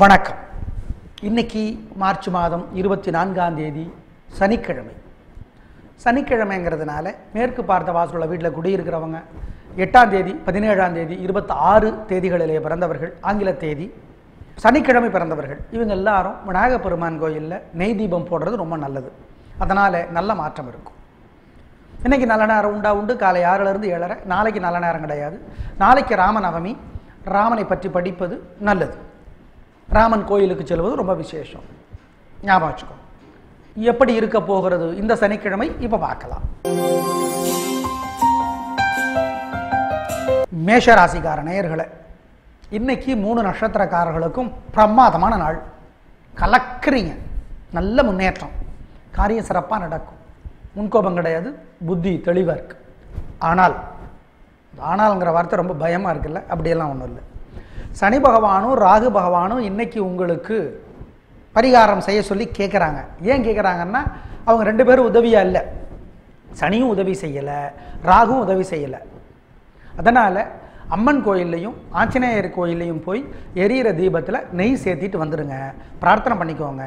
வணக்கம். இன்னைக்கு மார்ச் மாதம் இருபத்தி நான்காம் தேதி சனிக்கிழமை. சனிக்கிழமைங்கிறதுனால மேற்கு பார்த்த வாசலுள்ள வீட்டில் குடியிருக்கிறவங்க எட்டாம் தேதி பதினேழாம் தேதி இருபத்தி ஆறு தேதிகளிலே பிறந்தவர்கள் ஆங்கில தேதி சனிக்கிழமை பிறந்தவர்கள் இவங்க எல்லாரும் விநாயக பெருமான் கோயிலில் நெய் தீபம் போடுறது ரொம்ப நல்லது. அதனால் நல்ல மாற்றம் இருக்கும். இன்றைக்கி நல்ல நேரம் உண்டா? உண்டு. காலை ஆறுலேருந்து ஏழரை. நாளைக்கு நல்ல நேரம் கிடையாது. நாளைக்கு ராமநவமி ராமனை பற்றி படிப்பது நல்லது. ராமன் கோயிலுக்கு செல்வது ரொம்ப விசேஷம். ஞாபகம் வச்சுக்கோ. எப்படி இருக்க போகிறது? இந்த சனிக்கிழமை இப்போ பார்க்கலாம். மேஷராசிக்கார நேயர்களை இன்னைக்கு மூணு நட்சத்திரக்காரர்களுக்கும் பிரமாதமான நாள். கலக்குறீங்க. நல்ல முன்னேற்றம். காரியம் சிறப்பாக நடக்கும். முன்கோபம் கிடையாது. புத்தி தெளிவாக இருக்குது ஆனால் ஆனால்ங்கிற வார்த்தை ரொம்ப பயமாக இருக்குல்ல? அப்படியெல்லாம் ஒன்றும் இல்லை. சனி பகவானும் ராகு பகவானும் இன்னைக்கு உங்களுக்கு பரிகாரம் செய்ய சொல்லி கேட்குறாங்க ஏன் கேட்குறாங்கன்னா அவங்க ரெண்டு பேரும் உதவியாக இல்லை. சனியும் உதவி செய்யலை ராகும் உதவி செய்யலை. அதனால் அம்மன் கோயில்லையும் ஆஞ்சநேயர் கோயில்லையும் போய் எரியிற தீபத்தில் நெய் சேர்த்திட்டு வந்துடுங்க பிரார்த்தனை பண்ணிக்கோங்க.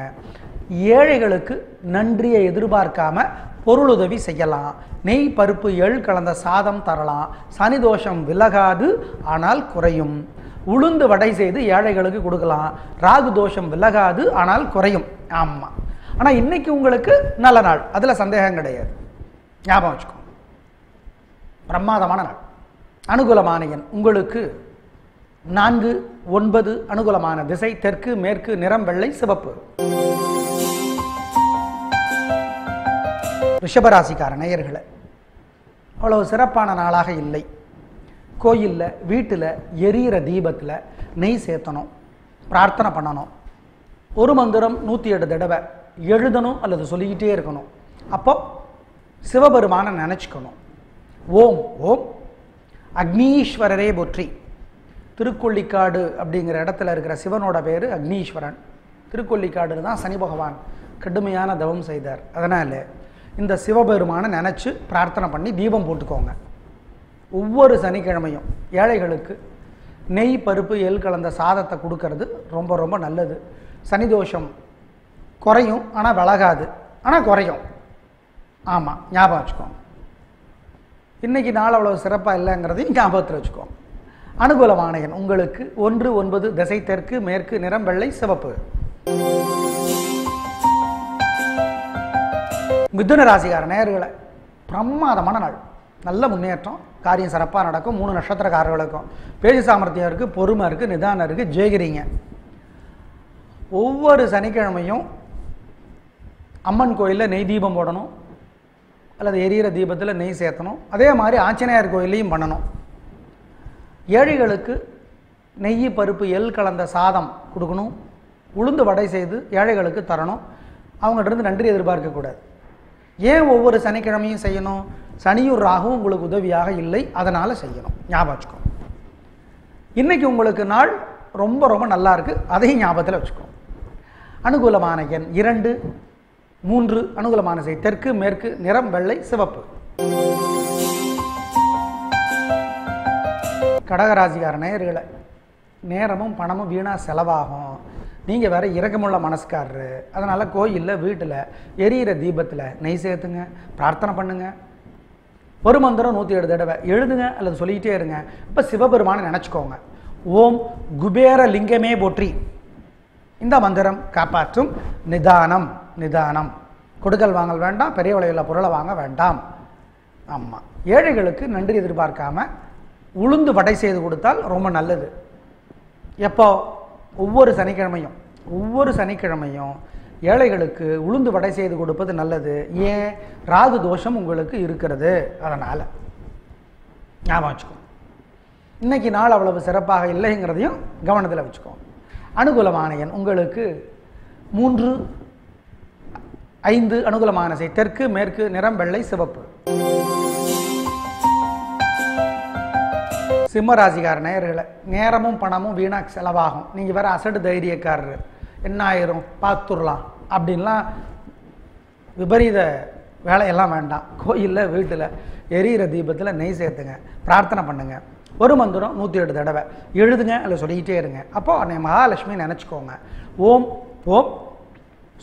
ஏழைகளுக்கு நன்றியை எதிர்பார்க்காம பொருளுதவி செய்யலாம். நெய் பருப்பு எள் கலந்த சாதம் தரலாம். சனி தோஷம் விலகாது ஆனால் குறையும். உளுந்து வடை செய்து ஏழைகளுக்கு கொடுக்கலாம். ராகு தோஷம் விலகாது ஆனால் குறையும். ஆமாம் ஆனால் இன்னைக்கு உங்களுக்கு நல்ல நாள். அதில் சந்தேகம் கிடையாது. ஞாபகம் வச்சுக்கோ. பிரமாதமான நாள். அனுகூலமான எண். உங்களுக்கு நான்கு ஒன்பது அனுகூலமான திசை தெற்கு மேற்கு நிறம் வெள்ளை சிவப்பு. ரிஷபராசிக்கார நேயர்களை அவ்வளவு சிறப்பான நாளாக இல்லை. கோயிலில் வீட்டில் எரியிற தீபத்தில் நெய் சேர்த்தணும் பிரார்த்தனை பண்ணணும். ஒரு மந்திரம் நூற்றி எட்டு தடவை எழுதணும் அல்லது சொல்லிக்கிட்டே இருக்கணும். அப்போ சிவபெருமானை நினச்சிக்கணும். ஓம் ஓம் அக்னீஸ்வரரே போற்றி. திருக்கொள்ளிக்காடு அப்படிங்கிற இடத்துல இருக்கிற சிவனோட பேர் அக்னீஸ்வரன். திருக்கொள்ளிக்காடுல தான் சனி பகவான் கடுமையான தவம் செய்தார். அதனால் இந்த சிவபெருமானை நினச்சி பிரார்த்தனை பண்ணி தீபம் போட்டுக்கோங்க. ஒவ்வொரு சனிக்கிழமையும் ஏழைகளுக்கு நெய் பருப்பு எள் கலந்த சாதத்தை கொடுக்கறது ரொம்ப ரொம்ப நல்லது. சனி தோஷம் குறையும் ஆனால் விலகாது. ஆனால் குறையும். ஆமாம் ஞாபகம் வச்சுக்கோங்க இன்றைக்கி நாள் அவ்வளோ சிறப்பாக இல்லைங்கிறதையும் ஞாபகத்தில் வச்சுக்கோங்க அனுகூல வாணையன் உங்களுக்கு ஒன்று ஒன்பது திசை தெற்கு மேற்கு நிறம் வெள்ளை சிவப்பு. மிதுன ராசிகார நேர்களை பிரமாதமான நாள். நல்ல முன்னேற்றம் காரியம் சிறப்பாக நடக்கும் மூணு நட்சத்திரக்காரர்களுக்கும். பேச்சு சாமர்த்தியம் இருக்குது பொறுமை இருக்குது நிதானம் இருக்குது ஜெயிக்கிறீங்க. ஒவ்வொரு சனிக்கிழமையும் அம்மன் கோயிலில் நெய் தீபம் போடணும் அல்லது எரியிற தீபத்தில் நெய் சேர்த்தணும். அதே மாதிரி ஆஞ்சநேயர் கோயிலையும் பண்ணணும். ஏழைகளுக்கு நெய் பருப்பு எள் கலந்த சாதம் கொடுக்கணும். உளுந்து வடை செய்து ஏழைகளுக்கு தரணும். அவங்ககிட்ட இருந்து நன்றி எதிர்பார்க்கக்கூடாது. ஏன் ஒவ்வொரு சனிக்கிழமையும் செய்யணும்? சனியும் ராகும் உங்களுக்கு உதவியாக இல்லை. அதனால் செய்யணும். ஞாபகம் வச்சுக்கோ. இன்றைக்கி உங்களுக்கு நாள் ரொம்ப ரொம்ப நல்லா இருக்குது அதையும் ஞாபகத்தில் வச்சுக்கோ. அனுகூலமான எண் இரண்டு மூன்று அனுகூலமான செய். தெற்கு மேற்கு நிறம் வெள்ளை சிவப்பு. கடகராசிகார நேயர்களை நேரமும் பணமும் வீணாக செலவாகும். நீங்கள் வேறு இறக்கமுள்ள மனசுக்காரரு. அதனால் கோயிலில் வீட்டில் எரியிற தீபத்தில் நெய் சேர்த்துங்க பிரார்த்தனை பண்ணுங்கள் ஒரு மந்திரம் நூற்றி ஏழு தடவை. எழுதுங்க அல்லது சொல்லிக்கிட்டே இருங்க. இப்போ சிவபெருமானை நினச்சிக்கோங்க. ஓம் குபேர லிங்கமே போற்றி. இந்த மந்திரம் காப்பாற்றும் நிதானம் நிதானம். கொடுக்கல் வாங்கல் வேண்டாம் பெரிய விலையுள்ள பொருளை வாங்க வேண்டாம். ஆமாம் ஏழைகளுக்கு நன்றி எதிர்பார்க்காம உளுந்து வடை செய்து கொடுத்தால் ரொம்ப நல்லது. எப்போ? ஒவ்வொரு சனிக்கிழமையும். ஒவ்வொரு சனிக்கிழமையும் ஏழைகளுக்கு உளுந்து வடை செய்து கொடுப்பது நல்லது. ஏன்? ராகு தோஷம் உங்களுக்கு இருக்கிறது. அதனால். ஞாபகம் வச்சுக்கோ. இன்னைக்கு நாள் அவ்வளவு சிறப்பாக இல்லைங்கிறதையும் கவனத்தில் வச்சுக்கோ. அனுகூலமான எண் உங்களுக்கு மூன்று ஐந்து அனுகூலமான செய். தெற்கு மேற்கு நிறம் வெள்ளை சிவப்பு. சிம்மராசிக்கார நேயர்களை நேரமும் பணமும் வீணாக செலவாகும். நீங்கள் வேறு அசடு தைரியக்காரர். என்ன ஆயிரும் பார்த்துடலாம். அப்படின்லாம் விபரீத வேலையெல்லாம் வேண்டாம். கோயிலில் வீட்டில் எரியிற தீபத்தில் நெய் சேர்த்துங்க பிரார்த்தனை பண்ணுங்க. ஒரு மந்திரம் நூற்றி எட்டு தடவை. எழுதுங்க அதில் சொல்லிக்கிட்டே இருங்க. அப்போது அன்னை மகாலட்சுமி நினச்சிக்கோங்க. ஓம் ஓம்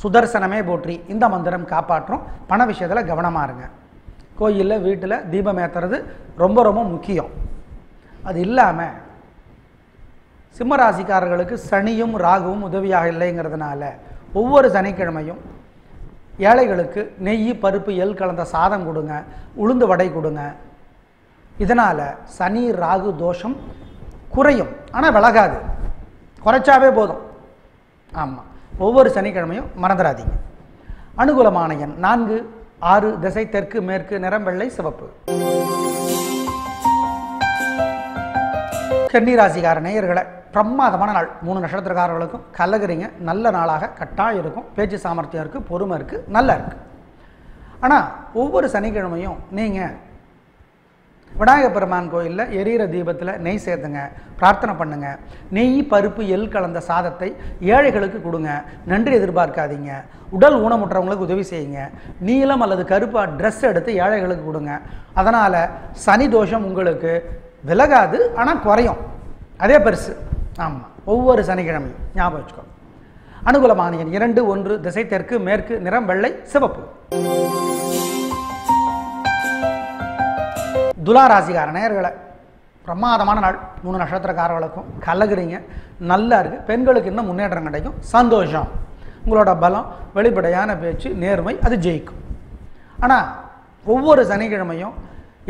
சுதர்சனமே போற்றி. இந்த மந்திரம் காப்பாற்றும். பண விஷயத்தில் கவனமாக இருங்க. கோயிலில் வீட்டில் தீபம் ஏற்றுறது ரொம்ப ரொம்ப முக்கியம். அது இல்லாமல் சிம்மராசிக்காரர்களுக்கு சனியும் ராகுவும் உதவியாக இல்லைங்கிறதுனால ஒவ்வொரு சனிக்கிழமையும் ஏழைகளுக்கு நெய் பருப்பு எல் கலந்த சாதம் கொடுங்க உளுந்து வடை கொடுங்க. இதனால் சனி ராகு தோஷம் குறையும். ஆனால் விலகாது. குறைச்சாவே போதும். ஆமாம் ஒவ்வொரு சனிக்கிழமையும் மறந்துடாதீங்க. அனுகூலமான எண் நான்கு ஆறு திசை தெற்கு மேற்கு நிறம் வெள்ளை சிவப்பு. கன்னிராசிகார நேயர்களை பிரமாதமான நாள். மூணு நட்சத்திரக்காரர்களுக்கும் கலகுறீங்க. நல்ல நாளாக கட்டாயம் இருக்கும். பேச்சு சாமர்த்தியம் இருக்குது பொறுமை இருக்குது நல்லா இருக்குது ஆனால் ஒவ்வொரு சனிக்கிழமையும் நீங்கள் விநாயகப் பெருமான் கோயிலில் எரியிற தீபத்தில் நெய் சேர்த்துங்க பிரார்த்தனை பண்ணுங்க. நெய் பருப்பு எள் கலந்த சாதத்தை ஏழைகளுக்கு கொடுங்க. நன்றி எதிர்பார்க்காதீங்க. உடல் ஊனமுற்றவங்களுக்கு உதவி செய்யுங்க. நீலம் அல்லது கருப்பாக ட்ரெஸ் எடுத்து ஏழைகளுக்கு கொடுங்க. அதனால் சனி தோஷம் உங்களுக்கு விலகாது ஆனால் குறையும். அதே பெருசு. ஆமாம் ஒவ்வொரு சனிக்கிழமையும் ஞாபகம் வச்சுக்கோ. அனுகூலமான எண் இரண்டு ஒன்று திசை தெற்கு மேற்கு நிறம் வெள்ளை சிவப்பு. துலா ராசிக்கார பிரமாதமான நாள். மூணு நட்சத்திரக்காரர்களுக்கும் கலகுறீங்க நல்லா இருக்குது பெண்களுக்கு இன்னும் முன்னேற்றம் கிடைக்கும். சந்தோஷம். உங்களோட பலம் வெளிப்படையான பேச்சு நேர்மை அது ஜெயிக்கும். ஆனால் ஒவ்வொரு சனிக்கிழமையும்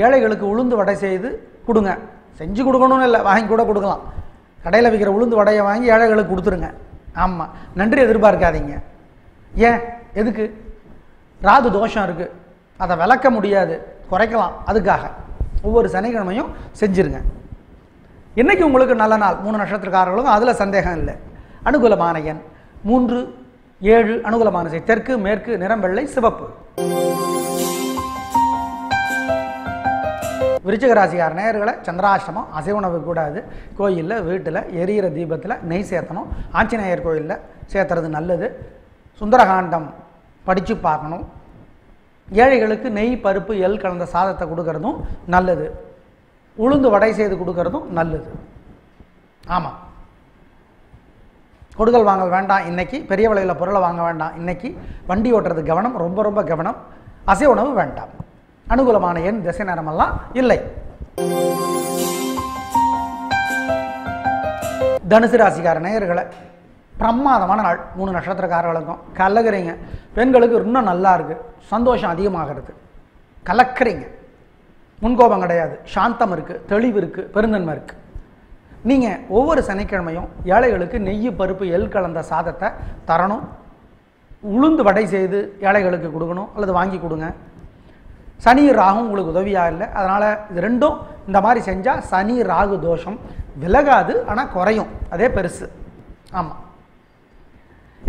ஏழைகளுக்கு உளுந்து வடை செய்து கொடுங்க. செஞ்சு கொடுக்கணும்னு இல்லை. வாங்கி கூட கொடுக்கலாம். கடையில் விற்கிற உளுந்து வடையை வாங்கி ஏழைகளுக்கு கொடுத்துருங்க. ஆமாம் நன்றி எதிர்பார்க்காதீங்க. ஏன்? எதுக்கு? ராகு தோஷம் இருக்குது அதை விளக்க முடியாது. குறைக்கலாம். அதுக்காக. ஒவ்வொரு சனிக்கிழமையும் செஞ்சுருங்க. இன்றைக்கி உங்களுக்கு நல்ல நாள்? மூணு நட்சத்திரக்காரர்களும் அதில் சந்தேகம் இல்லை. அனுகூலமான எண் மூன்று ஏழு அனுகூலமான தெற்கு மேற்கு நிறம் வெள்ளை சிவப்பு. விருச்சிக ராசிக்கார சந்திராஷ்டமம் அசைவுணவு கூடாது. கோயிலில் வீட்டில் எரியிற தீபத்தில் நெய் சேர்த்தணும். ஆஞ்சநேயர் கோயிலில் சேர்த்துறது நல்லது. சுந்தரகாண்டம் படித்து பார்க்கணும். ஏழைகளுக்கு நெய் பருப்பு எள் கலந்த சாதத்தை கொடுக்கறதும் நல்லது. உளுந்து வடை செய்து கொடுக்கறதும் நல்லது. ஆமாம் கொடுக்கல் வாங்கல் வேண்டாம். இன்னைக்கு பெரிய விலையில் பொருளை வாங்க வேண்டாம். இன்னைக்கு வண்டி ஓட்டுறது கவனம் ரொம்ப ரொம்ப கவனம். அசை உணவு வேண்டாம். அனுகூலமான எண் திசை நேரமெல்லாம் இல்லை. தனுசு ராசிக்கார நேயர்களை பிரமாதமான நாள். மூணு நட்சத்திரக்காரர்களுக்கும் கலகிறீங்க. பெண்களுக்கு இன்னும் நல்லா இருக்குது சந்தோஷம் அதிகமாகிறது கலக்கிறீங்க. முன்கோபம் கிடையாது. சாந்தம் இருக்குது தெளிவு இருக்குது பெருந்தன்மை இருக்குது நீங்கள் ஒவ்வொரு சனிக்கிழமையும் ஏழைகளுக்கு நெய் பருப்பு எள் கலந்த சாதத்தை தரணும். உளுந்து வடை செய்து ஏழைகளுக்கு கொடுக்கணும். அல்லது வாங்கி கொடுங்க. சனி ராகும் உங்களுக்கு உதவியாக இல்லை. அதனால் இது ரெண்டும் இந்த மாதிரி செஞ்சால் சனி ராகு தோஷம். விலகாது ஆனால் குறையும். அதே பெருசு. ஆமாம்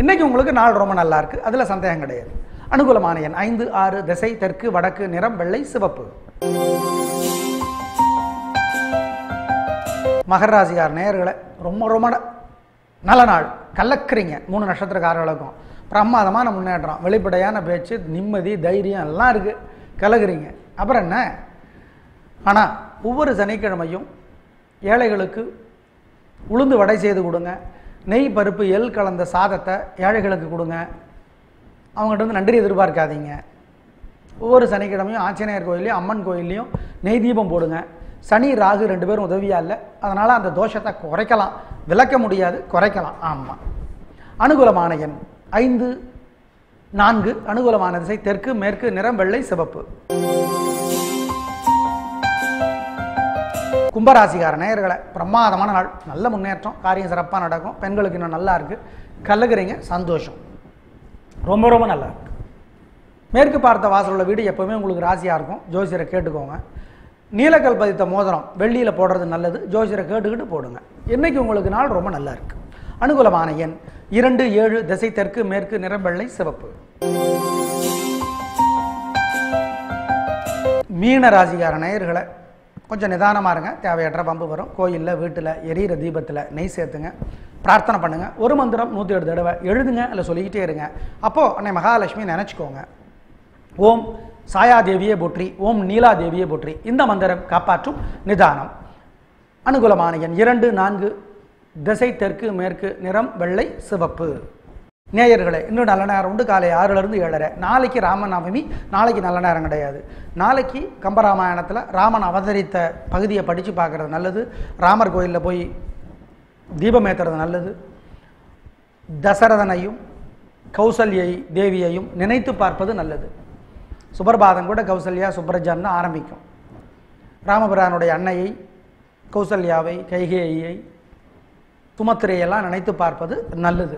இன்றைக்கி உங்களுக்கு நாள் ரொம்ப நல்லா இருக்குது அதில் சந்தேகம் கிடையாது. அனுகூலமான எண் ஐந்து ஆறு திசை தெற்கு வடக்கு நிறம் வெள்ளை சிவப்பு. மகர நேர்களை நேயர்களை ரொம்ப ரொம்ப நல்ல நாள். கலக்குறீங்க. மூணு நட்சத்திரக்காரர்களுக்கும். பிரமாதமான முன்னேற்றம். வெளிப்படையான பேச்சு நிம்மதி தைரியம் எல்லாம் இருக்குது கலகுறீங்க. அப்புறம் என்ன? ஆனால் ஒவ்வொரு சனிக்கிழமையும் ஏழைகளுக்கு உளுந்து வடை செய்து கொடுங்க. நெய் பருப்பு எள் கலந்த சாதத்தை ஏழைகளுக்கு கொடுங்க. அவங்ககிட்ட வந்து நன்றி எதிர்பார்க்காதீங்க. ஒவ்வொரு சனிக்கிழமையும் ஆஞ்சநேயர் கோயிலையும் அம்மன் கோயில்லையும் நெய் தீபம் போடுங்க. சனி ராகு ரெண்டு பேரும் உதவியா இல்லை. அதனால் அந்த தோஷத்தை குறைக்கலாம். விளக்க முடியாது குறைக்கலாம். ஆமாம் அனுகூலமான எண் ஐந்து நான்கு அனுகூலமான திசை தெற்கு மேற்கு நிறம் வெள்ளை சிவப்பு. கும்பராசிகார நேயர்களை பிரமாதமான நாள். நல்ல முன்னேற்றம் காரியம் சிறப்பாக நடக்கும். பெண்களுக்கு இன்னும் நல்லா இருக்குது கல்லுகிறீங்க சந்தோஷம். ரொம்ப ரொம்ப நல்லா இருக்கு. மேற்கு பார்த்த வாசல் உள்ள வீடு எப்போவுமே உங்களுக்கு ராசியாக இருக்கும். ஜோசியரை கேட்டுக்கோங்க. நீலக்கல் பதித்த மோதிரம் வெள்ளியில் போடுறது நல்லது. ஜோசியரை கேட்டுக்கிட்டு போடுங்க. இன்னைக்கு உங்களுக்கு நாள் ரொம்ப நல்லா இருக்கு. அனுகூலமான எண் இரண்டு ஏழு திசை தெற்கு மேற்கு நிறம் வெள்ளை சிவப்பு. மீன ராசிகார நேயர்களை கொஞ்சம் நிதானமாக இருங்க. தேவையற்ற பம்பு வரும். கோயிலில் வீட்டில் எரியிற தீபத்தில் நெய் சேர்த்துங்க. பிரார்த்தனை பண்ணுங்கள் ஒரு மந்திரம் நூற்றி ஏழு தடவை எழுதுங்க இல்லை சொல்லிக்கிட்டே இருங்க. அப்போது அன்னை மகாலட்சுமி நினச்சிக்கோங்க. ஓம் சாயாதேவியே போற்றி ஓம் நீலாதேவியே போற்றி. இந்த மந்திரம் காப்பாற்றும் நிதானம். அனுகூலமான எண் இரண்டு நான்கு. திசை தெற்கு மேற்கு நிறம் வெள்ளை சிவப்பு. நேயர்களே இன்னும் நல்ல நேரம் உண்டு. காலை ஆறுலேருந்து ஏழரை. நாளைக்கு ராமநவமி நாளைக்கு நல்ல நேரம் கிடையாது. நாளைக்கு கம்பராமாயணத்தில் ராமன் அவதரித்த பகுதியை படித்து பார்க்குறது நல்லது. ராமர் கோயிலில் போய் தீபம் ஏற்றுறது நல்லது. தசரதனையும் கௌசல்யை தேவியையும் நினைத்து பார்ப்பது நல்லது. சுபர்பாதம் கூட கௌசல்யா சுப்ரஜான் தான் ஆரம்பிக்கும். ராமபிரானுடைய அன்னையை கௌசல்யாவை கைகேயை சுமத்திரையெல்லாம் நினைத்து பார்ப்பது நல்லது.